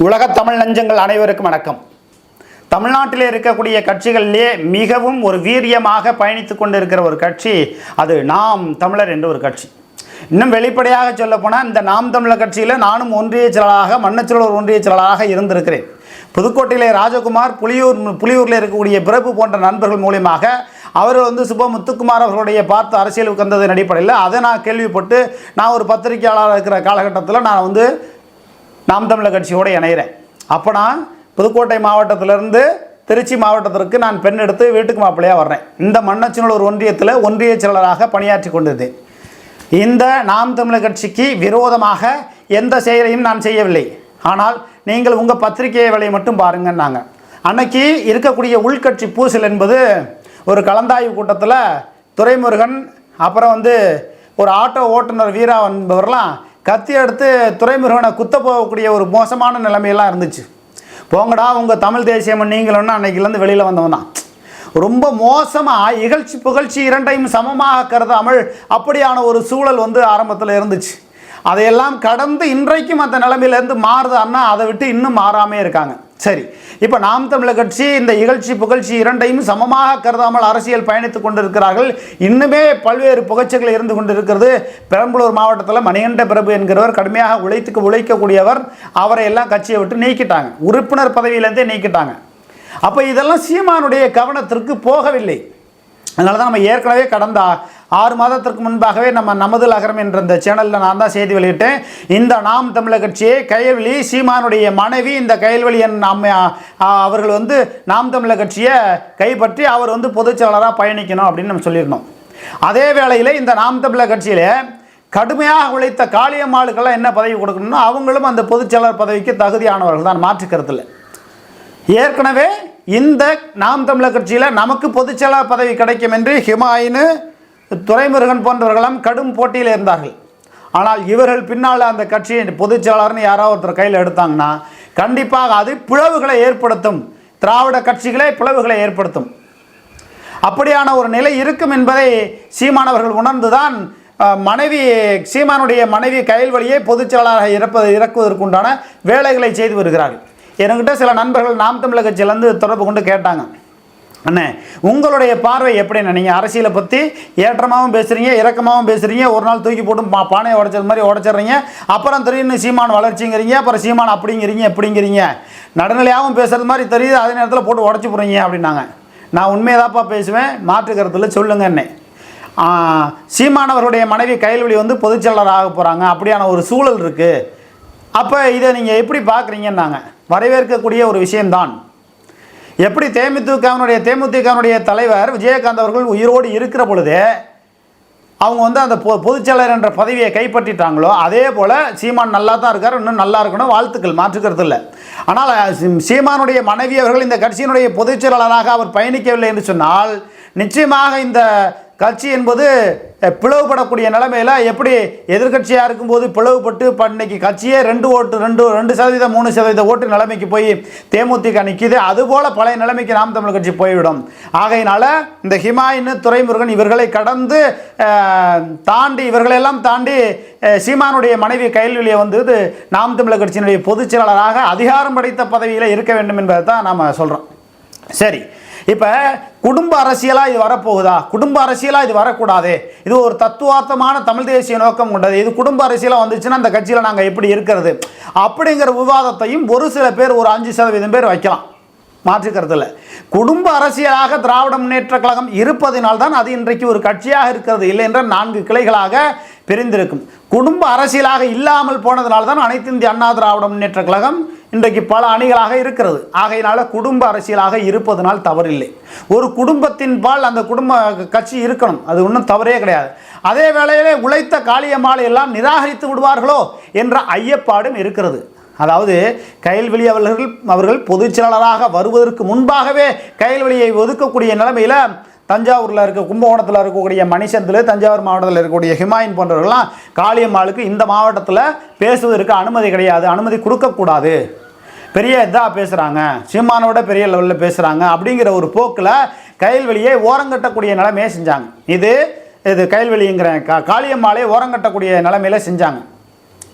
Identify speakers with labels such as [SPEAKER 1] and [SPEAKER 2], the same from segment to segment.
[SPEAKER 1] உலக தமிழ் நஞ்சங்கள் அனைவருக்கும் வணக்கம். தமிழ்நாட்டில் இருக்கக்கூடிய கட்சிகளிலே மிகவும் ஒரு வீரியமாக பயணித்து கொண்டிருக்கிற ஒரு கட்சி அது நாம் தமிழர் என்ற ஒரு கட்சி. இன்னும் வெளிப்படையாக சொல்லப்போனால் இந்த நாம் தமிழர் கட்சியில் நானும் ஒன்றிய செயலாளராக மன்னச்சூழல் ஒன்றிய செயலாளராக இருந்திருக்கிறேன். புதுக்கோட்டையிலே ராஜகுமார் புலியூர் புலியூரில் இருக்கக்கூடிய பிறப்பு போன்ற நண்பர்கள் மூலியமாக அவர் வந்து சுப முத்துக்குமார் அவர்களுடைய பார்த்து அரசியலுக்கு வந்ததன் அடிப்படையில் அதை நான் கேள்விப்பட்டு நான் ஒரு பத்திரிகையாளராக இருக்கிற காலகட்டத்தில் நான் வந்து நாம் தமிழர் கட்சியோடு இணைகிறேன் அப்போ நான் புதுக்கோட்டை மாவட்டத்திலிருந்து திருச்சி மாவட்டத்திற்கு நான் பெண் எடுத்து வீட்டுக்கு மாப்பிள்ளையாக வர்றேன். இந்த மன்னச்சநல்லூர் ஒன்றியத்தில் ஒன்றிய செயலராக பணியாற்றி கொண்டிருந்தேன். இந்த நாம் தமிழர் கட்சிக்கு விரோதமாக எந்த செயலையும் நான் செய்யவில்லை. ஆனால் நீங்கள் உங்கள் பத்திரிகை வேலையை மட்டும் பாருங்கன்னாங்க அன்னைக்கு இருக்கக்கூடிய உள்கட்சி பூசல் என்பது ஒரு கலந்தாய்வு கூட்டத்தில் துரைமுருகன் அப்புறம் வந்து ஒரு ஆட்டோ ஓட்டுநர் வீரா என்பவர்லாம் கத்தி எடுத்து துரைமுருகனை குத்த போகக்கூடிய ஒரு மோசமான நிலைமையெல்லாம் இருந்துச்சு. போங்கடா உங்கள் தமிழ் தேசியம் நீங்களும் அன்னைக்குலேருந்து வெளியில் வந்தவன் தான். ரொம்ப மோசமாக இகழ்ச்சி புகழ்ச்சி இரண்டையும் சமமாக கருதாமல் அப்படியான ஒரு சூழல் வந்து ஆரம்பத்தில் இருந்துச்சு. அதையெல்லாம் கடந்து இன்றைக்கும் அந்த நிலைமையிலேருந்து மாறுதான்னா அதை விட்டு இன்னும் மாறாமே இருக்காங்க. சரி. இப்போ நாம் தமிழர் கட்சி இந்த இகழ்ச்சி புகழ்ச்சி இரண்டையும் சமமாக கருதாமல் அரசியல் பயணித்துக் கொண்டிருக்கிறார்கள். இன்னுமே பல்வேறு புகழ்ச்சிகள் இருந்து கொண்டிருக்கிறது. பெரம்பலூர் மாவட்டத்தில் மணிகண்ட பிரபு என்கிறவர் கடுமையாக உழைத்துக்கு உழைக்கக்கூடியவர். அவரை எல்லாம் கட்சியை விட்டு நீக்கிட்டாங்க. உறுப்பினர் பதவியிலேருந்தே நீக்கிட்டாங்க. அப்போ இதெல்லாம் சீமானுடைய கவனத்திற்கு போகவில்லை. அதனால தான் நம்ம ஏற்கனவே கடந்த ஆறு மாதத்திற்கு முன்பாகவே நம்ம நமது லகரம் என்ற இந்த சேனலில் நான் தான் செய்தி வெளியிட்டேன். இந்த நாம் தமிழர் கட்சியை கையல்வழி சீமானுடைய மனைவி இந்த கையல்வழியன் நாம் அவர்கள் வந்து நாம் தமிழர் கட்சியை கைப்பற்றி அவர் வந்து பொதுச் செயலாளராக பயணிக்கணும் அப்படின்னு நம்ம சொல்லியிருந்தோம். அதே வேளையில் இந்த நாம் தமிழர் கட்சியில் கடுமையாக உழைத்த காளியம்மாளுக்கெல்லாம் என்ன பதவி கொடுக்கணும்னா அவங்களும் அந்த பொதுச் செயலாளர் பதவிக்கு தகுதியானவர்கள் தான். மாற்று ஏற்கனவே இந்த நாம் தமிழர் கட்சியில் நமக்கு பொதுச்செயலாளர் பதவி கிடைக்கும் என்று ஹிமாயின்னு துரைமுருகன் போன்றவர்களும் கடும் போட்டியில் இருந்தார்கள். ஆனால் இவர்கள் பின்னால் அந்த கட்சியின் பொதுச் செயலாளர்னு யாராவது ஒருத்தர் கையில் எடுத்தாங்கன்னா கண்டிப்பாக அது பிளவுகளை ஏற்படுத்தும். திராவிட கட்சிகளே பிளவுகளை ஏற்படுத்தும். அப்படியான ஒரு நிலை இருக்கும் என்பதை சீமானவர்கள் உணர்ந்துதான் மனைவி சீமானுடைய மனைவி கையல்வழியை பொதுச் செயலாளராக இறப்பது இறக்குவதற்குண்டான வேலைகளை செய்து வருகிறார்கள். என்கிட்ட சில நண்பர்கள் நாம் தமிழக கட்சியிலேருந்து தொடர்பு கொண்டு கேட்டாங்க. அண்ணே உங்களுடைய பார்வை எப்படின்னு நீங்கள் அரசியலை பற்றி ஏற்றமாகவும் பேசுகிறீங்க இறக்கமாகவும் பேசுகிறீங்க ஒரு நாள் தூக்கி போட்டு பா பானையை உடைச்சது மாதிரி உடச்சிட்றீங்க அப்புறம் திடீர்னு சீமான் வளர்ச்சிங்கிறீங்க அப்புறம் சீமான் அப்படிங்கிறீங்க எப்படிங்கிறீங்க? நடுநிலையாகவும் பேசுகிறது மாதிரி தெரியுது அதே நேரத்தில் போட்டு உடச்சி போடுறீங்க அப்படின்னாங்க. நான் உண்மையதாப்பா பேசுவேன் மாற்று கருத்தில் சொல்லுங்க அண்ணே. சீமானவருடைய மனைவி கைல்வழி வந்து பொதுச்செயலர் ஆக போகிறாங்க அப்படியான ஒரு சூழல் இருக்குது அப்போ இதை நீங்கள் எப்படி பார்க்குறீங்கன்னாங்க வரவேற்கக்கூடிய ஒரு விஷயம்தான். எப்படி தேமுதிகவினுடைய தேமுதிகவினுடைய தலைவர் விஜயகாந்த் அவர்கள் உயிரோடு இருக்கிற பொழுது அவங்க வந்து அந்த பொ பொதுச்செயலர் என்ற பதவியை கைப்பற்றிட்டாங்களோ அதே போல் சீமான் நல்லா தான் இருக்கார் இன்னும் நல்லா இருக்கணும் வாழ்த்துக்கள் மாற்றுக்கிறது இல்லை. ஆனால் சீமானுடைய மனைவி அவர்கள் இந்த கட்சியினுடைய பொதுச் செயலாளராக அவர் பயணிக்கவில்லை என்று சொன்னால் நிச்சயமாக இந்த கட்சி என்பது பிளவுபடக்கூடிய நிலைமையில் எப்படி எதிர்க்கட்சியாக இருக்கும்போது பிளவுபட்டு இப்போ இன்னைக்கு கட்சியே ரெண்டு ஓட்டு ரெண்டு ரெண்டு சதவீதம் மூணு சதவீத ஓட்டு நிலைமைக்கு போய் தேமுதிக நிற்கிது அதுபோல் பழைய நிலைமைக்கு நாம் தமிழ் கட்சி போய்விடும். ஆகையினால இந்த ஹிமாயின் துரைமுருகன் இவர்களை கடந்து தாண்டி இவர்களெல்லாம் தாண்டி சீமானுடைய மனைவி கைல்வெளியை வந்து நாம் தமிழர் கட்சியினுடைய பொதுச் செயலாளராக அதிகாரம் படைத்த பதவியில் இருக்க வேண்டும் என்பதை தான் நாம் சொல்கிறோம் சரி. இப்போ குடும்ப அரசியலாக இது வரப்போகுதா? குடும்ப அரசியலாக இது வரக்கூடாது? இது ஒரு தத்துவார்த்தமான தமிழ் தேசிய நோக்கம் கொண்டது. இது குடும்ப அரசியலாக வந்துச்சுன்னா அந்த கட்சியில் நாங்கள் எப்படி இருக்கிறது? அப்படிங்கிற விவாதத்தையும் ஒரு சில பேர் ஒரு அஞ்சு சதவீதம் பேர் வைக்கலாம். மாற்றுக்கிறதுல குடும்ப அரசியலாக திராவிட முன்னேற்ற கழகம் இருப்பதினால் தான் அது இன்றைக்கு ஒரு கட்சியாக இருக்கிறது. இல்லை என்ற நான்கு கிளைகளாக பிரிந்திருக்கும். குடும்ப அரசியலாக இல்லாமல் போனதுனால்தான் அனைத்து இந்திய அண்ணா திராவிட முன்னேற்ற கழகம் இன்றைக்கு பல அணிகளாக இருக்கிறது. ஆகையினால குடும்ப அரசியலாக இருப்பதனால் தவறில்லை. ஒரு குடும்பத்தின் பால் அந்த குடும்ப கட்சி இருக்கணும். அது ஒன்றும் தவறே கிடையாது. அதே வேளையிலே உழைத்த காளியம்மாளை எல்லாம் நிராகரித்து விடுவார்களோ என்ற ஐயப்பாடும் இருக்கிறது. அதாவது கயல்வெளி அவர்கள் அவர்கள் பொதுச் செயலாளராக வருவதற்கு முன்பாகவே கயல்வெளியை ஒதுக்கக்கூடிய நிலைமையில் தஞ்சாவூரில் இருக்க கும்பகோணத்தில் இருக்கக்கூடிய மணிசந்தில் தஞ்சாவூர் மாவட்டத்தில் இருக்கக்கூடிய ஹிமாயின் போன்றவர்கள்லாம் காளியம்மாளுக்கு இந்த மாவட்டத்தில் பேசுவதற்கு அனுமதி கிடையாது. அனுமதி கொடுக்கக்கூடாது. பெரிய இதாக பேசுகிறாங்க சீமானோட பெரிய லெவலில் பேசுகிறாங்க அப்படிங்கிற ஒரு போக்கில் கயல்வெளியை ஓரங்கட்டக்கூடிய நிலைமையை செஞ்சாங்க. இது இது கயல்வெளிங்கிற கா காளியம்மாலே ஓரங்கட்டக்கூடிய நிலைமையில செஞ்சாங்க.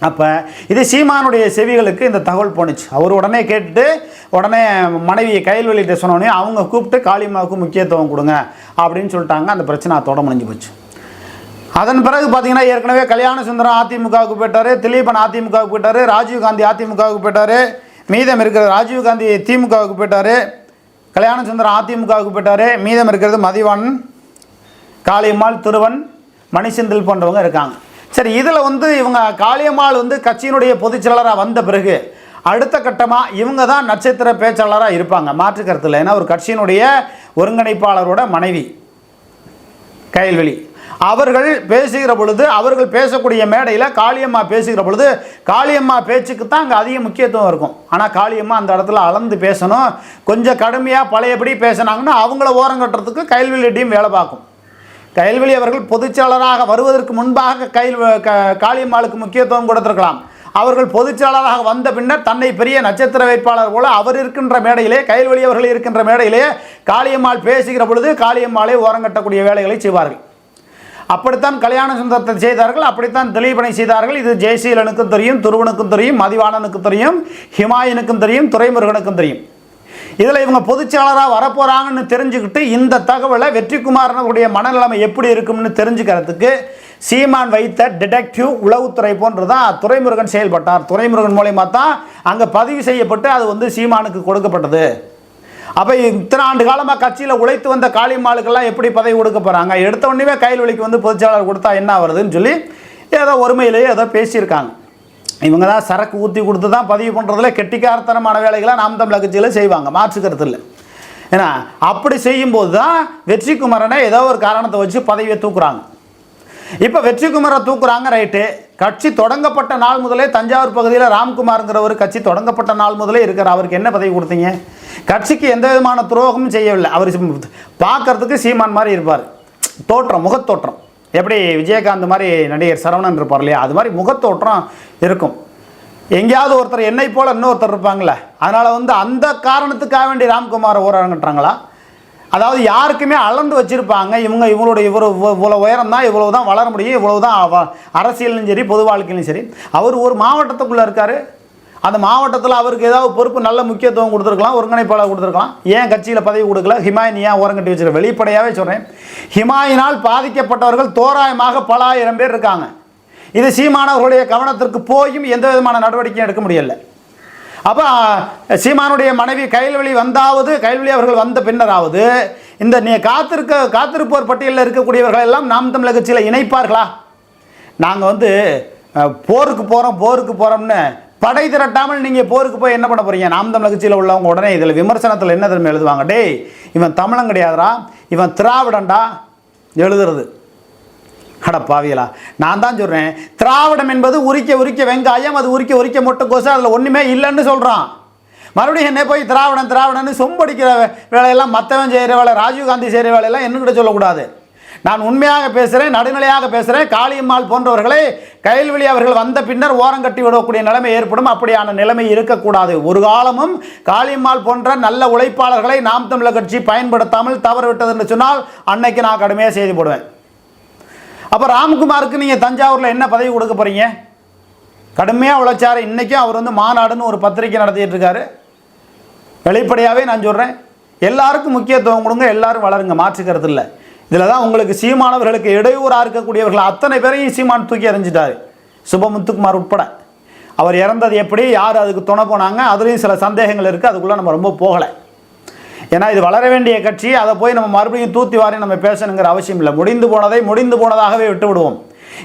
[SPEAKER 1] அப்போ இது சீமானுடைய செவிகளுக்கு இந்த தகவல் போணுச்சு. அவர் உடனே கேட்டுட்டு உடனே மனைவியை கையல்வெளிகிட்ட சொன்னோடனே அவங்க கூப்பிட்டு காளியம்மாவுக்கு முக்கியத்துவம் கொடுங்க. அப்படின்னு சொல்லிட்டாங்க. அந்த பிரச்சனை அதோட முடிஞ்சு போச்சு. அதன் பிறகு பார்த்தீங்கன்னா ஏற்கனவே கல்யாண சுந்தரம் அதிமுகவுக்கு போயிட்டார் திலீபன் அதிமுகவுக்கு போயிட்டார் ராஜீவ் காந்தி அதிமுகவுக்கு போயிட்டார். மீதம் இருக்கிற ராஜீவ் காந்தி திமுகவுக்கு போயிட்டார். கல்யாண சுந்தரம் அதிமுகவுக்கு போயிட்டார். மீதம் இருக்கிறது மதிவாணன் காளியம்மாள் திருவன் மணிசெந்தில் போன்றவங்க இருக்காங்க. சரி இதில் வந்து இவங்க காளியம்மாள் வந்து கட்சியினுடைய பொதுச்செயலராக வந்த பிறகு அடுத்த கட்டமாக இவங்க தான் நட்சத்திர பேச்சாளராக இருப்பாங்க. மாற்று கருத்தில் ஏன்னா ஒரு கட்சியினுடைய ஒருங்கிணைப்பாளரோட மனைவி கைல்வெளி அவர்கள் பேசுகிற பொழுது அவர்கள் பேசக்கூடிய மேடையில் காளியம்மா பேசுகிற பொழுது காளியம்மா பேச்சுக்கு தான் அங்கே அதிக முக்கியத்துவம் இருக்கும். ஆனால் காளியம்மா அந்த இடத்துல அளந்து பேசணும். கொஞ்சம் கடுமையாக பழையபடி பேசினாங்கன்னா அவங்கள ஓரங்கட்டுறதுக்கு கட்டுறதுக்கு டீம் வேலை பார்க்கும். கைல்வெளி அவர்கள் பொதுச்செயலராக வருவதற்கு முன்பாக கைல் க- காளியம்மாளுக்கு முக்கியத்துவம் கொடுத்துருக்கலாம். அவர்கள் பொதுச்செயலராக வந்த பின்னர் தன்னை பெரிய நட்சத்திர வேட்பாளர் போல அவர் இருக்கின்ற மேடையிலே கைல்வெளி அவர்கள் இருக்கின்ற மேடையிலே காளியம்மாள் பேசுகிற பொழுது காளியம்மாளை ஓரங்கட்டக்கூடிய வேலைகளை செய்வார்கள். அப்படித்தான் கல்யாண சுந்தரத்தை செய்தார்கள் அப்படித்தான் திலீபனை செய்தார்கள். இது ஜெயசீலனுக்கும் தெரியும் துருவனுக்கும் தெரியும் மதிவாணனுக்கும் தெரியும் ஹிமாயனுக்கும் தெரியும் துறைமுருகனுக்கும் தெரியும். இதில் இவங்க பொதுச்செயலராக வரப்போகிறாங்கன்னு தெரிஞ்சுக்கிட்டு இந்த தகவலை வெற்றிக்குமாரனுடைய மனநிலைமை எப்படி இருக்கும்னு தெரிஞ்சுக்கிறதுக்கு சீமான் வைத்த டிடெக்டிவ் உளவுத்துறை போன்று தான் செயல்பட்டார். துரைமுருகன் மூலயமா தான் அங்கே பதிவு செய்யப்பட்டு அது வந்து சீமானுக்கு கொடுக்கப்பட்டது. அப்போ இத்தனை ஆண்டு காலமாக கட்சியில் உழைத்து வந்த காளிமாளுக்கெல்லாம் எப்படி பதவி கொடுக்க போகிறாங்க எடுத்த உடனே கையில் வலிக்கு வந்து பொதுச்செயலாளர் கொடுத்தா என்ன வருதுன்னு சொல்லி ஏதோ ஒருமையிலேயே ஏதோ பேசியிருக்காங்க. இவங்க தான் சரக்கு ஊற்றி கொடுத்து தான் பதிவு பண்ணுறதுல கெட்டிக்காரத்தனமான வேலைகளை நாம் தமிழக கட்சியில் செய்வாங்க. மாற்றுக்கிறது இல்லை. ஏன்னா அப்படி செய்யும்போது தான் வெற்றிக்குமரனை ஏதோ ஒரு காரணத்தை வச்சு பதவியை தூக்குறாங்க. இப்போ வெற்றிக்குமரை தூக்குறாங்க ரைட்டு கட்சி தொடங்கப்பட்ட நாள் முதலே தஞ்சாவூர் பகுதியில் ராம்குமார்ங்கிற ஒரு கட்சி தொடங்கப்பட்ட நாள் முதலே இருக்கிற அவருக்கு என்ன பதவி கொடுத்தீங்க? கட்சிக்கு எந்த விதமான துரோகமும் செய்யவில்லை. அவர் பார்க்கறதுக்கு சீமான் மாதிரி இருப்பார். தோற்றம் முகத்தோற்றம். எப்படி விஜயகாந்த் மாதிரி நடிகர் சரவணன் இருப்பார் இல்லையா? அது மாதிரி முகத்தோற்றம் இருக்கும். எங்கேயாவது ஒருத்தர் என்னை போல இன்னொருத்தர் இருப்பாங்களே அதனால் வந்து அந்த காரணத்துக்காக வேண்டி ராம்குமாரை ஊரடங்கட்டுறாங்களா அதாவது யாருக்குமே அளந்து வச்சுருப்பாங்க. இவங்க இவங்களோட இவ்வளோ இவ்வளோ உயரம் தான் இவ்வளோ தான் வளர முடியும் இவ்வளோ தான் அவ- அரசியலும் சரி பொது வாழ்க்கையிலும் சரி. அவர் ஒரு மாவட்டத்துக்குள்ளே இருக்கார். அந்த மாவட்டத்தில் அவருக்கு ஏதாவது பொறுப்பு நல்ல முக்கியத்துவம் கொடுத்துருக்கலாம் ஒருங்கிணைப்பாளர் கொடுத்துருக்கலாம். ஏன் கட்சியில் பதவி கொடுக்கல? ஹிமாயின் ஏன் ஓரங்கட்டி வச்சுருக்க? வெளிப்படையாகவே சொல்கிறேன் ஹிமாயினால் பாதிக்கப்பட்டவர்கள் தோராயமாக பல ஆயிரம் பேர் இருக்காங்க. இது சீமானவர்களுடைய கவனத்திற்கு போயும் எந்த விதமான நடவடிக்கையும் எடுக்க முடியலை. அப்போ சீமானுடைய மனைவி கைல்வெளி வந்தாவது கைல்வெளி அவர்கள் வந்த பின்னராவது இந்த நீ காத்திருக்க காத்திருப்போர் பட்டியலில் இருக்கக்கூடியவர்கள் எல்லாம் நாம் தமிழக கட்சியில் இணைப்பார்களா? நாங்கள் வந்து போருக்கு போகிறோம் போருக்கு போகிறோம்னு படை திரட்டாமல் நீங்கள் போருக்கு போய் என்ன பண்ண போகிறீங்க நாம் தமிழர் கட்சியில் உள்ளவங்க உடனே இதில் விமர்சனத்தில் என்ன திரும்ப எழுதுவாங்க? டேய் இவன் தமிழன் கிடையாதுடா இவன் திராவிடண்டா எழுதுறது. அட பாவியலா நான் தான் சொல்கிறேன் திராவிடம் என்பது உரிக்க உரிக்க வெங்காயம் அது உரிக்க உரிக்க முட்டைக்கோசு அதில் ஒன்றுமே இல்லைன்னு சொல்கிறான் மறுபடியும் என்ன போய் திராவிடம் திராவிடன்னு சொம்படிக்கிற வேலையெல்லாம் மற்றவன் செய்கிற வேலை ராஜீவ்காந்தி செய்கிற வேலையெல்லாம் என்னக்கிட்ட சொல்லக்கூடாது. நான் உண்மையாக பேசுகிறேன் நடுநிலையாக பேசுகிறேன் காளியம்மாள் போன்றவர்களை கைல்வெளி அவர்கள் வந்த பின்னர் ஓரம் கட்டி விடக்கூடிய நிலைமை ஏற்படும். அப்படியான நிலைமை இருக்கக்கூடாது. ஒரு காலமும் காளியம்மாள் போன்ற நல்ல உழைப்பாளர்களை நாம் தமிழர் கட்சி பயன்படுத்தாமல் தவறு என்று சொன்னால் அன்னைக்கு நான் கடுமையாக செய்தி போடுவேன். அப்போ ராம்குமாருக்கு நீங்கள் தஞ்சாவூரில் என்ன பதவி கொடுக்க போகிறீங்க கடுமையாக உழைச்சார். இன்றைக்கும் அவர் வந்து மாநாடுன்னு ஒரு பத்திரிக்கை நடத்திட்டு இருக்காரு. வெளிப்படையாகவே நான் சொல்கிறேன் எல்லாருக்கும் முக்கியத்துவம் கொடுங்க எல்லாரும் வளருங்க மாற்றுக்கிறது இல்லை. இதில் தான் உங்களுக்கு சீமானவர்களுக்கு இடையூறாக இருக்கக்கூடியவர்கள் அத்தனை பேரையும் சீமான் தூக்கி எறிஞ்சிட்டாரு. சுபமுத்துக்குமார் உட்பட. அவர் இறந்தது எப்படி யார் அதுக்கு துணை போனாங்க அதுலேயும் சில சந்தேகங்கள் இருக்குது அதுக்குள்ளே நம்ம ரொம்ப போகலை. ஏன்னா இது வளர வேண்டிய கட்சி அதை போய் நம்ம மறுபடியும் தூத்தி வாரி நம்ம பேசணுங்கிற அவசியம் இல்லை. முடிந்து போனதை முடிந்து போனதாகவே விட்டு விடுவோம்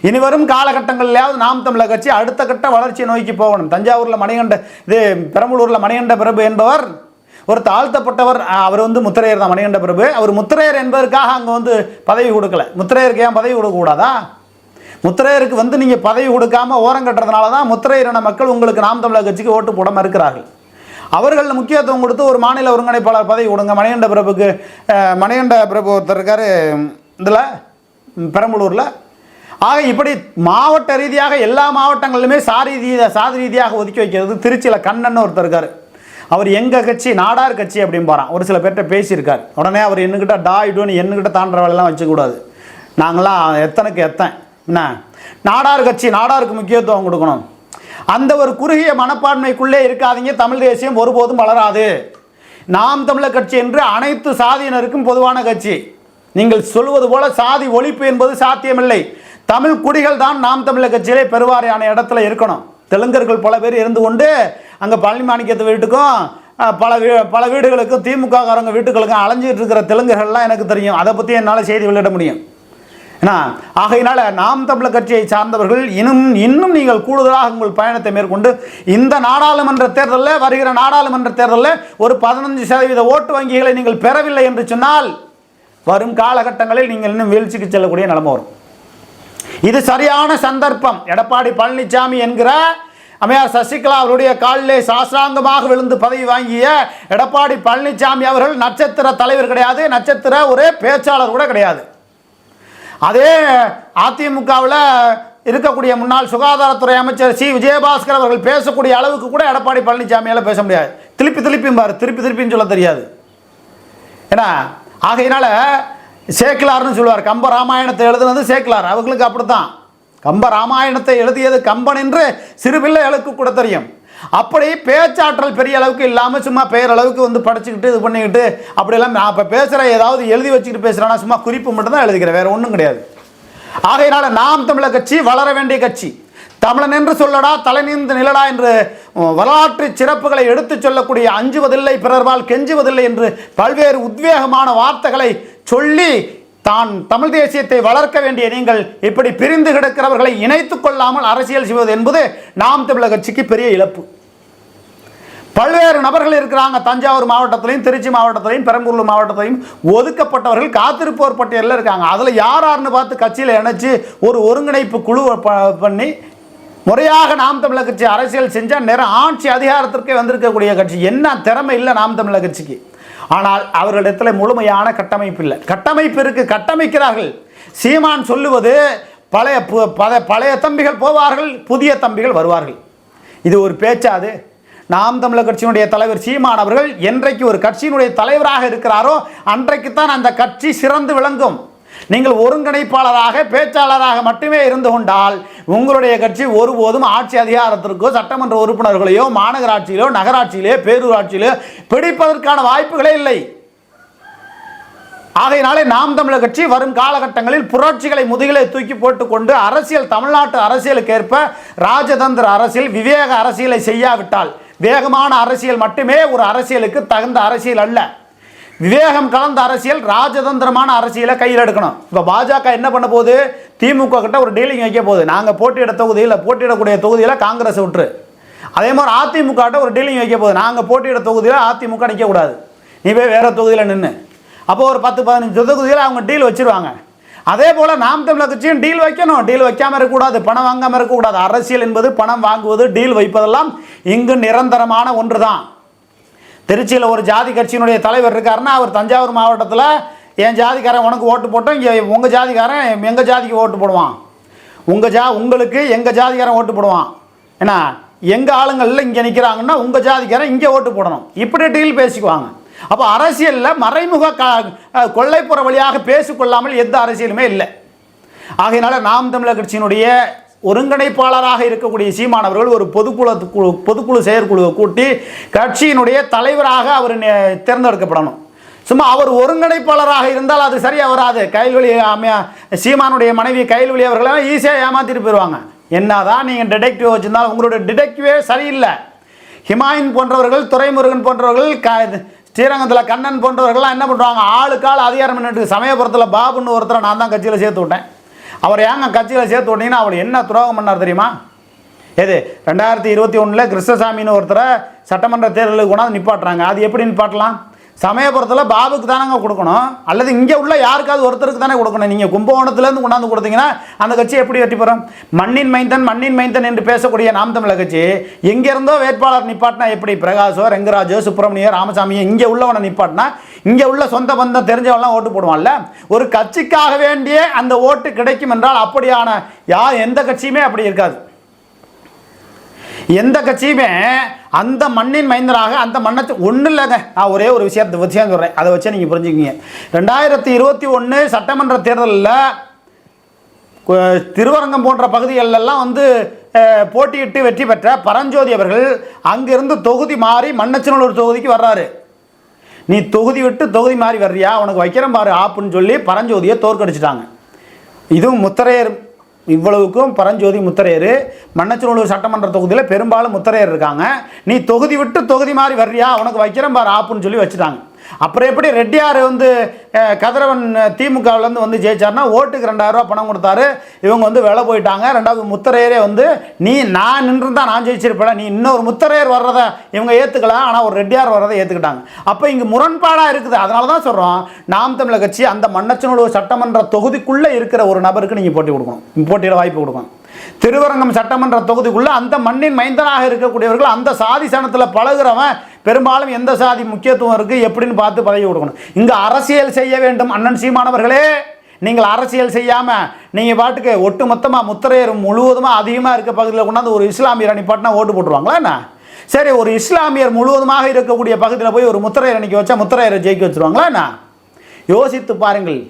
[SPEAKER 1] இனி வரும் காலகட்டங்களிலாவது நாம் தமிழக கட்சி அடுத்த கட்ட வளர்ச்சியை நோக்கி போகணும். தஞ்சாவூரில் மணிகண்ட இது பெரம்பலூரில் மணிகண்ட பிரபு என்பவர் ஒரு தாழ்த்தப்பட்டவர் அவர் வந்து முத்திரையர் தான் மணிகண்ட பிரபு. அவர் முத்திரையர் என்பதற்காக அங்கே வந்து பதவி கொடுக்கல. முத்திரையருக்கு ஏன் பதவி கொடுக்கக்கூடாதா முத்திரையருக்கு வந்து நீங்கள் பதவி கொடுக்காம ஓரம் கட்டுறதுனால தான் முத்திரையரான மக்கள் உங்களுக்கு நாம் தமிழக கட்சிக்கு ஓட்டு போட மறுக்கிறார்கள். அவர்கள் முக்கியத்துவம் கொடுத்து ஒரு மாநில ஒருங்கிணைப்பாளர் பதவி கொடுங்க. மணிகண்ட பிரபுக்கு மணிகண்ட பிரபு ஒருத்தர் இருக்கார் இதில் பெரம்பலூரில். ஆக இப்படி மாவட்ட ரீதியாக எல்லா மாவட்டங்களிலுமே சாரி ரீதியாக சாதி ரீதியாக ஒதுக்கி வைக்கிறது திருச்சியில் கண்ணன் ஒருத்தர் இருக்கார். அவர் எங்கள் கட்சி நாடார் கட்சி அப்படின்னு போகிறான் ஒரு சில பேர்கிட்ட பேசியிருக்கார். உடனே அவர் என்னக்கிட்ட டா என்னக்கிட்ட தாண்டுற வேலையெல்லாம் வச்சுக்கூடாது நாங்களாம் எத்தனைக்கு எத்தன். என்ன? நாடார் கட்சி நாடாருக்கு முக்கியத்துவம் கொடுக்கணும். அந்த ஒரு குறுகிய மனப்பான்மைக்குள்ளே இருக்காதீங்க. தமிழ் தேசியம் ஒருபோதும் வளராது. நாம் தமிழர் கட்சி என்று அனைத்து சாதியினருக்கும் பொதுவான கட்சி. நீங்கள் சொல்வது போல சாதி ஒழிப்பு என்பது சாத்தியமில்லை. தமிழ் குடிகள் தான் நாம் தமிழர் கட்சியிலே பெருவாரியான இடத்துல இருக்கணும். தெலுங்கர்கள் பல பேர் இருந்து கொண்டு அங்கே பழனி மாணிக்கத்து வீட்டுக்கும் பல வீ பல வீடுகளுக்கும் திமுககாரங்க வீட்டுகளுக்கும் அலைஞ்சிட்டு இருக்கிற தெலுங்கர்கள்லாம் எனக்கு தெரியும். அதை பற்றி என்னால் செய்தி வெளியிட முடியும். ஏன்னா ஆகையினால நாம் தமிழர் கட்சியை சார்ந்தவர்கள் இன்னும் இன்னும் நீங்கள் கூடுதலாக உங்கள் பயணத்தை மேற்கொண்டு இந்த நாடாளுமன்ற தேர்தலில் வருகிற நாடாளுமன்ற தேர்தலில் ஒரு பதினஞ்சு சதவீத ஓட்டு வங்கிகளை நீங்கள் பெறவில்லை என்று சொன்னால் வரும் காலகட்டங்களில் நீங்கள் இன்னும் வீழ்ச்சிக்கு செல்லக்கூடிய நிலைமை வரும். இது சரியான சந்தர்ப்பம். எடப்பாடி பழனிசாமி என்கிற அம்மையார் சசிகலா அவருடைய காலிலே சாஸ்தாங்கமாக விழுந்து பதவி வாங்கிய எடப்பாடி பழனிசாமி அவர்கள் நட்சத்திர தலைவர் கிடையாது நட்சத்திர ஒரே பேச்சாளர் கூட கிடையாது. அதே அதிமுகவில் இருக்கக்கூடிய முன்னாள் சுகாதாரத்துறை அமைச்சர் சி. விஜயபாஸ்கர் அவர்கள் பேசக்கூடிய அளவுக்கு கூட எடப்பாடி பழனிசாமியால் பேச முடியாது. திருப்பி திருப்பியும் பாரு திருப்பி திருப்பின்னு சொல்ல தெரியாது. ஏன்னா ஆகையினால சேக்கிலார்னு சொல்லுவார் கம்ப ராமாயணத்தை எழுதுனது சேக்கிலார் அவங்களுக்கு அப்படித்தான். கம்ப ராமாயணத்தை எழுதியது கம்பன் என்று சிறுபிள்ளைகளுக்கு கூட தெரியும். அப்படி பேச்சாற்றல் பெரிய அளவுக்கு இல்லாமல் சும்மா பேரளவுக்கு வந்து படிச்சுக்கிட்டு இது பண்ணிக்கிட்டு அப்படியெல்லாம் நான் இப்போ பேசுகிற ஏதாவது எழுதி வச்சுக்கிட்டு பேசுகிறேன்னா சும்மா குறிப்பு மட்டும்தான் எழுதிக்கிறேன் வேறு ஒன்றும் கிடையாது. ஆகையினால நாம் தமிழர் கட்சி வளர வேண்டிய கட்சி. தமிழன் என்று சொல்லடா தலை நிமிர்ந்து நிலடா என்று வரலாற்று சிறப்புகளை எடுத்துச் சொல்லக்கூடிய அஞ்சுவதில்லை பிறர்வால் கெஞ்சுவதில்லை என்று பல்வேறு உத்வேகமான வார்த்தைகளை சொல்லி தான் தமிழ் தேசியத்தை வளர்க்க வேண்டிய நீங்கள் இப்படி பிரிந்து கிடக்கிறவர்களை இணைத்துக் கொள்ளாமல் அரசியல் செய்வது என்பது நாம் தமிழக கட்சிக்கு பெரிய இழப்பு. பல்வேறு நபர்கள் இருக்கிறாங்க. தஞ்சாவூர் மாவட்டத்திலையும் திருச்சி மாவட்டத்திலையும் பெரம்பலூர் மாவட்டத்திலையும் ஒதுக்கப்பட்டவர்கள் காத்திருப்போர் பட்டியலில் இருக்காங்க. அதில் யார் யாருன்னு பார்த்து கட்சியில் இணைச்சி ஒரு ஒருங்கிணைப்பு குழு ப- பண்ணி முறையாக நாம் தமிழர் கட்சி அரசியல் செஞ்சால் நேரம் ஆட்சி அதிகாரத்திற்கே வந்திருக்கக்கூடிய கட்சி. என்ன திறமை இல்லை நாம் தமிழர் கட்சிக்கு. ஆனால் அவர்களிடத்தில் முழுமையான கட்டமைப்பு இல்லை. கட்டமைப்பு இருக்குது கட்டமைக்கிறார்கள். சீமான் சொல்லுவது பழைய பு- பழைய தம்பிகள் போவார்கள் புதிய தம்பிகள் வருவார்கள். இது ஒரு பேச்சாது. நாம் தமிழர் கட்சியினுடைய தலைவர் சீமான் அவர்கள் என்றைக்கு ஒரு கட்சியினுடைய தலைவராக இருக்கிறாரோ அன்றைக்குத்தான் அந்த கட்சி சிறந்து விளங்கும். நீங்கள் ஒருங்கிணைப்பாளராக பேச்சாளராக மட்டுமே இருந்து கொண்டால் உங்களுடைய கட்சி ஒருபோதும் ஆட்சி அதிகாரத்திற்கோ சட்டமன்ற உறுப்பினர்களையோ மாநகராட்சியிலோ நகராட்சியிலோ பேரூராட்சியிலோ பிடிப்பதற்கான வாய்ப்புகளே இல்லை. ஆகையினாலே நாம் தமிழர் கட்சி வரும் காலகட்டங்களில் புரட்சிகளை முதுகிலே தூக்கி போட்டுக்கொண்டு அரசியல் தமிழ்நாட்டு அரசியலுக்கு ஏற்ப ராஜதந்திர அரசியல் விவேக அரசியலை செய்யாவிட்டால் வேகமான அரசியல் மட்டுமே ஒரு அரசியலுக்கு தகுந்த அரசியல் அல்ல. விவேகம் கலந்த அரசியல் ராஜதந்திரமான அரசியலை கையில் எடுக்கணும். இப்போ பாஜக என்ன பண்ண போகுது? திமுக கிட்ட ஒரு டீலிங் வைக்க போகுது. நாங்கள் போட்டியிட தொகுதியில் போட்டியிடக்கூடிய தொகுதியில் காங்கிரஸ் விட்டுரு. அதே மாதிரி அதிமுக ஒரு டீலிங் வைக்க போகுது. நாங்கள் போட்டியிட தொகுதியில் அதிமுக நிற்கக்கூடாது நீ போய் வேறு தொகுதியில் நின்று அப்போ ஒரு பத்து பதினஞ்சு தொகுதியில் அவங்க டீல் வச்சுருவாங்க. அதே போல் நாம் தமிழர் கட்சியும் டீல் வைக்கணும். டீல் வைக்காமல் இருக்கக்கூடாது பணம் வாங்காமல் இருக்கக்கூடாது. அரசியல் என்பது பணம் வாங்குவது டீல் வைப்பதெல்லாம் இங்கு நிரந்தரமான ஒன்று தான் திருச்சியில் ஒரு ஜாதி கட்சியினுடைய தலைவர் இருக்காருன்னா அவர் தஞ்சாவூர் மாவட்டத்தில் என் ஜாதிக்காரன் உனக்கு ஓட்டு போட்டோம் இங்கே உங்கள் ஜாதிக்காரன் எங்கள் ஜாதிக்கு ஓட்டு போடுவான்? உங்கள் ஜா உங்களுக்கு எங்கள் ஜாதிக்காரன் ஓட்டு போடுவான்? ஏன்னா எங்கள் ஆளுங்களில் இங்கே நிற்கிறாங்கன்னா உங்கள் ஜாதிக்காரன் இங்கே ஓட்டு போடணும். இப்படி டீல் பேசிக்குவாங்க. அப்போ அரசியலில் மறைமுக க கொள்ளைப்புற வழியாக பேசிக்கொள்ளாமல் எந்த அரசியலுமே இல்லை. ஆகையினால நாம் தமிழர் கட்சியினுடைய ஒருங்கிணைப்பாளராக இருக்கக்கூடிய சீமானவர்கள் ஒரு பொதுக்குழு குழு பொதுக்குழு செயற்குழுவை கூட்டி கட்சியினுடைய தலைவராக அவர் தேர்ந்தெடுக்கப்படணும். சும்மா அவர் ஒருங்கிணைப்பாளராக இருந்தால் அது சரியாக வராது. கைல்வெளி அம்மையா சீமானுடைய மனைவி கைல்வெளி அவர்களெல்லாம் ஈஸியாக ஏமாத்திட்டு போயிடுவாங்க என்னதான் நீங்கள் டிடெக்டிவ் வச்சிருந்தாலும் உங்களுடைய டிடெக்டிவே சரியில்லை. ஹிமாயின் போன்றவர்கள் துரைமுருகன் போன்றவர்கள் க ஸ்ரீரங்கத்தில் கண்ணன் போன்றவர்கள்லாம் என்ன பண்ணுறாங்க ஆளுக்கு அதிகாரம் பண்ணிட்டு சமயபுரத்தில் பாபுன்னு ஒருத்தரை நான் தான் கட்சியில் சேர்த்து விட்டேன். அவர் ஏங்க கட்சியில் சேர்த்து விட்டீங்கன்னா அவர் என்ன துரோகம் பண்ணார் தெரியுமா? எது? ரெண்டாயிரத்தி இருபத்தி ஒன்றில் கிருஷ்ணசாமின்னு ஒருத்தரை சட்டமன்ற தேர்தலுக்கு கொண்டாந்து நிப்பாட்டுறாங்க. அது எப்படி நிப்பாட்டலாம்? சமயபுரத்தில் பாபுக்கு தானங்க கொடுக்கணும்? அல்லது இங்கே உள்ள யாருக்காவது ஒருத்தருக்கு தானே கொடுக்கணும்? நீங்கள் கும்பகோணத்துலேருந்து கொண்டாந்து கொடுத்தீங்கன்னா அந்த கட்சி எப்படி வெற்றி பெறும்? மண்ணின் மைந்தன் மண்ணின் மைந்தன் என்று பேசக்கூடிய நாம் தமிழக கட்சி எங்கேருந்தோ வேட்பாளர் நிப்பாட்டினா எப்படி? பிரகாஷோ ரெங்கராஜோ சுப்பிரமணியோ ராமசாமியோ இங்கே உள்ளவனை நிப்பாட்டினா இங்கே உள்ள சொந்த பந்தம் தெரிஞ்சவெல்லாம் ஓட்டு போடுவான்ல? ஒரு கட்சிக்காக வேண்டிய அந்த ஓட்டு கிடைக்கும் என்றால் அப்படியான யார் எந்த கட்சியுமே அப்படி இருக்காது. எந்த கட்சியுமே அந்த மண்ணின் மைந்தராக அந்த மண்ணை ஒன்றும் இல்லைங்க. நான் ஒரே ஒரு விஷயத்தை விஷயம் சொல்கிறேன் அதை வச்சு நீங்கள் புரிஞ்சுக்கிங்க ரெண்டாயிரத்தி இருபத்தி ஒன்று சட்டமன்ற தேர்தலில் திருவரங்கம் போன்ற பகுதிகளெல்லாம் வந்து போட்டியிட்டு வெற்றி பெற்ற பரஞ்சோதி அவர்கள் அங்கிருந்து தொகுதி மாறி மண்ணச்சநல்லூர் தொகுதிக்கு வர்றாரு. நீ தொகுதி விட்டு தொகுதி மாறி வர்றியா? உனக்கு வைக்கிறேன் பாரு ஆப்புன்னு சொல்லி பரஞ்சோதியை தோற்கடிச்சிட்டாங்க. இதுவும் முத்தரையர் இவ்வளவுக்கும் பரஞ்சோதி முத்தரையர். மண்ணச்சநல்லூர் சட்டமன்ற தொகுதியில் பெரும்பாலும் முத்தரையர் இருக்காங்க. நீ தொகுதி விட்டு தொகுதி மாதிரி வர்றியா? உனக்கு வைக்கிறேன் பாரு ஆப்புன்னு சொல்லி வச்சுட்டாங்க. அப்புறம் எப்படி ரெட்டியார் வந்து கதிரவன் திமுகவிலேருந்து வந்து ஜெயிச்சார்னா ஓட்டுக்கு ரெண்டாயிரரூவா பணம் கொடுத்தாரு. இவங்க வந்து விலை போயிட்டாங்க. ரெண்டாவது முத்தரையரே வந்து நீ நான் நின்றுதான் நான் ஜெயிச்சிருப்பேன் நீ இன்னொரு முத்தரையர் வர்றதை இவங்க ஏற்றுக்கலாம் ஆனால் ஒரு ரெட்டியார் வர்றதை ஏற்றுக்கிட்டாங்க அப்போ இங்கே முரண்பாடாக இருக்குது. அதனால தான் சொல்கிறோம் நாம் தமிழக கட்சி அந்த மன்னச்சனூர் சட்டமன்ற தொகுதிக்குள்ளே இருக்கிற ஒரு நபருக்கு நீங்கள் போட்டி கொடுக்கணும். போட்டியில் வாய்ப்பு கொடுக்கணும். திருவரங்கம் சட்டமன்ற தொகுதிக்குள்ளே அந்த மண்ணின் மைந்தனாக இருக்கக்கூடியவர்கள் அந்த சாதி சனத்தில் பழகுறவன் பெரும்பாலும் எந்த சாதி முக்கியத்துவம் இருக்குது எப்படின்னு பார்த்து பதவி கொடுக்கணும். இங்கே அரசியல் செய்ய வேண்டும் அண்ணன் சீமானவர்களே. நீங்கள் அரசியல் செய்யாமல் நீங்கள் பாட்டுக்கு ஒட்டு மொத்தமாக முத்திரையர் முழுவதுமாக அதிகமாக இருக்க பகுதியில் கொண்டாந்து ஒரு இஸ்லாமியர் அணிப்பாட்டினா ஓட்டு போட்டுருவாங்களா என்ன? சரி ஒரு இஸ்லாமியர் முழுவதுமாக இருக்கக்கூடிய பகுதியில் போய் ஒரு முத்திரையர் அணிக்க வச்சா முத்திரையரை ஜெயிக்க வச்சுருவாங்களா என்ன? யோசித்து பாருங்கள்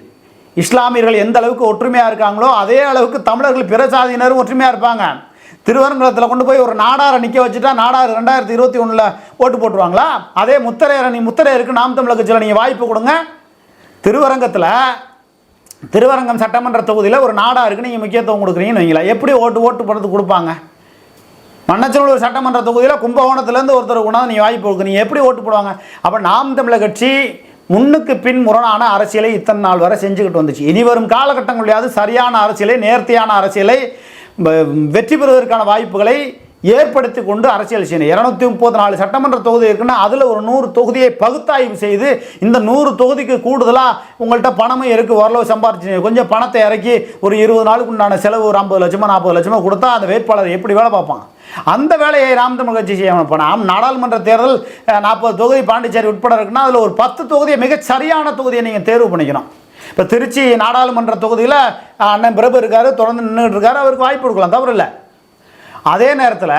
[SPEAKER 1] இஸ்லாமியர்கள் எந்த அளவுக்கு ஒற்றுமையாக இருக்காங்களோ அதே அளவுக்கு தமிழர்கள் பிற சாதியினரும் ஒற்றுமையாக இருப்பாங்க. திருவரங்குளத்தில் கொண்டு போய் ஒரு நாடாரை நிற்க வச்சுட்டா நாடார் ரெண்டாயிரத்தி இருபத்தி ஒன்றில் ஓட்டு போட்டுருவாங்களா? அதே முத்தரையர் நீ முத்தரையருக்கு நாம் தமிழர் கட்சியில் நீங்கள் வாய்ப்பு கொடுங்க. திருவரங்கத்தில் திருவரங்கம் சட்டமன்ற தொகுதியில் ஒரு நாடாருக்கு நீங்கள் முக்கியத்துவம் கொடுக்குறீங்கன்னு வைங்களேன் எப்படி ஓட்டு ஓட்டு போடுறது கொடுப்பாங்க? மன்னச்சநல்லூர் சட்டமன்ற தொகுதியில் கும்பகோணத்துலேருந்து ஒருத்தர் கொண்டாந்து நீ வாய்ப்பு கொடுக்குறீங்க. எப்படி ஓட்டு போடுவாங்க? அப்போ நாம் தமிழர் கட்சி முன்னுக்கு பின் முரணான அரசியலை இத்தனை நாள் வரை செஞ்சுக்கிட்டு வந்துச்சு. இனி வரும் காலகட்டங்களையாவது சரியான அரசியலை நேர்த்தியான அரசியலை வ- வெற்றி பெறுவதற்கான வாய்ப்புகளை ஏற்படுத்தி கொண்டு அரசியல் செய்யணும். இரநூத்தி முப்பது நாலு சட்டமன்ற தொகுதி இருக்குன்னா அதில் ஒரு நூறு தொகுதியை பகுத்தாய்வு செய்து இந்த நூறு தொகுதிக்கு கூடுதலாக உங்கள்கிட்ட பணமும் இருக்குது ஓரளவு சம்பாரிச்சு. கொஞ்சம் பணத்தை இறக்கி ஒரு இருபது நாளுக்கு உண்டான செலவு ஒரு ஐம்பது லட்சமோ நாற்பது லட்சமோ கொடுத்தா அந்த வேட்பாளர் எப்படி வேலை பார்ப்பான்? அந்த வேலையை நாம் கட்சி செய்யணும் போனால் நாடாளுமன்ற தேர்தல் நாற்பது தொகுதி பாண்டிச்சேரி உட்பட இருக்குன்னா அதில் ஒரு பத்து தொகுதியை மிகச் சரியான தொகுதியை நீங்கள் தேர்வு பண்ணிக்கணும். இப்போ திருச்சி நாடாளுமன்ற தொகுதியில் அண்ணன் பிரபு இருக்காரு தொடர்ந்து நின்றுட்டு இருக்காரு அவருக்கு வாய்ப்பு கொடுக்கலாம் தவறு இல்லை. அதே நேரத்தில்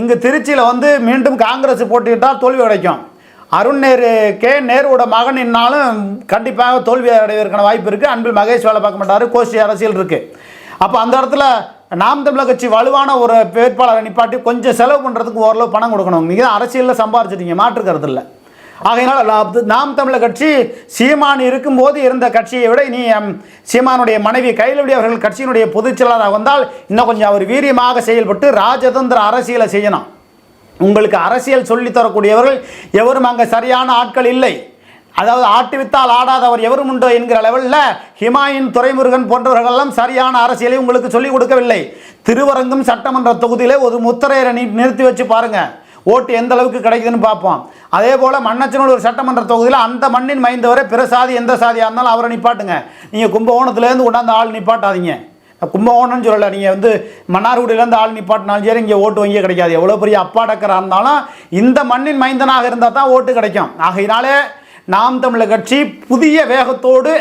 [SPEAKER 1] இங்கே திருச்சியில் வந்து மீண்டும் காங்கிரஸ் போட்டிக்கிட்டால் தோல்வி கிடைக்கும் அருண் நேரு கே நேருவோட மகன் இன்னாலும் கண்டிப்பாக தோல்வி அடைவதற்கான வாய்ப்பு இருக்குது அன்பில் மகேஷ் வேலை பார்க்க மாட்டார் கோஷ்டி அரசியல் இருக்குது அப்போ அந்த இடத்துல நாம் தமிழக கட்சி வலுவான ஒரு வேட்பாளரை நிப்பாட்டி கொஞ்சம் செலவு பண்ணுறதுக்கு ஓரளவு பணம் கொடுக்கணும். நீங்கள் தான் அரசியலில் சம்பாரிச்சிட்டீங்க. மாற்றுக்கிறது இல்லை ஆகையினால் நாம் நாம் தமிழர் கட்சி சீமான் இருக்கும்போது இருந்த கட்சியை விட இனி சீமானுடைய மனைவி கைலவடி அவர்கள் கட்சியினுடைய பொதுச் செயலாளராக வந்தால் இன்னும் கொஞ்சம் அவர் வீரியமாக செயல்பட்டு ராஜதந்திர அரசியலை செய்யணும் உங்களுக்கு அரசியல் சொல்லித் தரக்கூடியவர்கள் எவரும் அங்கே சரியான ஆட்கள் இல்லை. அதாவது ஆட்டுவித்தால் ஆடாதவர் எவரும் உண்டோ என்கிற லெவலில் ஹிமாயின் துரைமுருகன் போன்றவர்களெல்லாம் சரியான அரசியலை உங்களுக்கு சொல்லிக் கொடுக்கவில்லை. திருவரங்கம் சட்டமன்ற தொகுதியிலே ஒரு முத்திரையரை நிறுத்தி வச்சு பாருங்கள் ஓட்டு எந்த அளவுக்கு கிடைக்குதுன்னு பார்ப்போம். அதே போல் மன்னச்சனூர் சட்டமன்ற தொகுதியில் அந்த மண்ணின் மைந்தவரை பிற சாதி எந்த சாதியாக இருந்தாலும் அவரை நிப்பாட்டுங்க. நீங்கள் கும்பகோணத்துலேருந்து கொண்டாந்து ஆள் நிப்பாட்டாதீங்க. கும்பகோணம்னு சொல்லலை நீங்கள் வந்து மன்னார்குடியிலேருந்து ஆள் நிப்பாட்டினாலும் சரி இங்கே ஓட்டு வங்கியே கிடைக்காது. எவ்வளோ பெரிய அப்பாடக்கராக இருந்தாலும் இந்த மண்ணின் மைந்தனாக இருந்தால் தான் ஓட்டு கிடைக்கும். ஆகையினாலே நாம் தமிழர் கட்சி புதிய வேகத்தோடு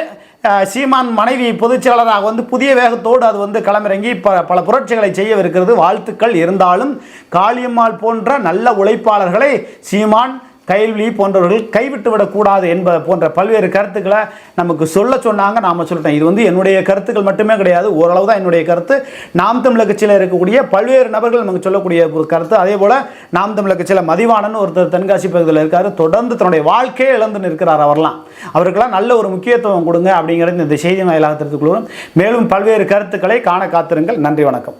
[SPEAKER 1] சீமான் மனைவி பொதுச்செயலராக வந்து புதிய வேகத்தோடு அது வந்து களமிறங்கி ப பல புரட்சிகளை செய்யவிருக்கிறது. வாழ்த்துக்கள். இருந்தாலும் காளியம்மாள் போன்ற நல்ல உழைப்பாளர்களை சீமான் கைல்வி போன்றவர்கள் கைவிட்டு விடக்கூடாது என்பது போன்ற பல்வேறு கருத்துக்களை நமக்கு சொல்ல சொன்னாங்க. நாம் சொல்லிட்டோம். இது வந்து என்னுடைய கருத்துக்கள் மட்டுமே கிடையாது. ஓரளவு தான் என்னுடைய கருத்து. நாம் தமிழக கட்சியில் இருக்கக்கூடிய பல்வேறு நபர்கள் நமக்கு சொல்லக்கூடிய ஒரு கருத்து. அதே போல் நாம் தமிழக கட்சியில் மதிவானன் ஒருத்தர் தென்காசி பகுதியில் இருக்காரு. தொடர்ந்து தன்னுடைய வாழ்க்கையை இழந்து நிற்கிறார் அவர்லாம். அவருக்கெல்லாம் நல்ல ஒரு முக்கியத்துவம் கொடுங்க அப்படிங்கிறது இந்த செய்தி வாயிலாக தெரிவித்துக் கொள்வோம் மேலும் பல்வேறு கருத்துக்களை காண காத்திருங்கள். நன்றி வணக்கம்.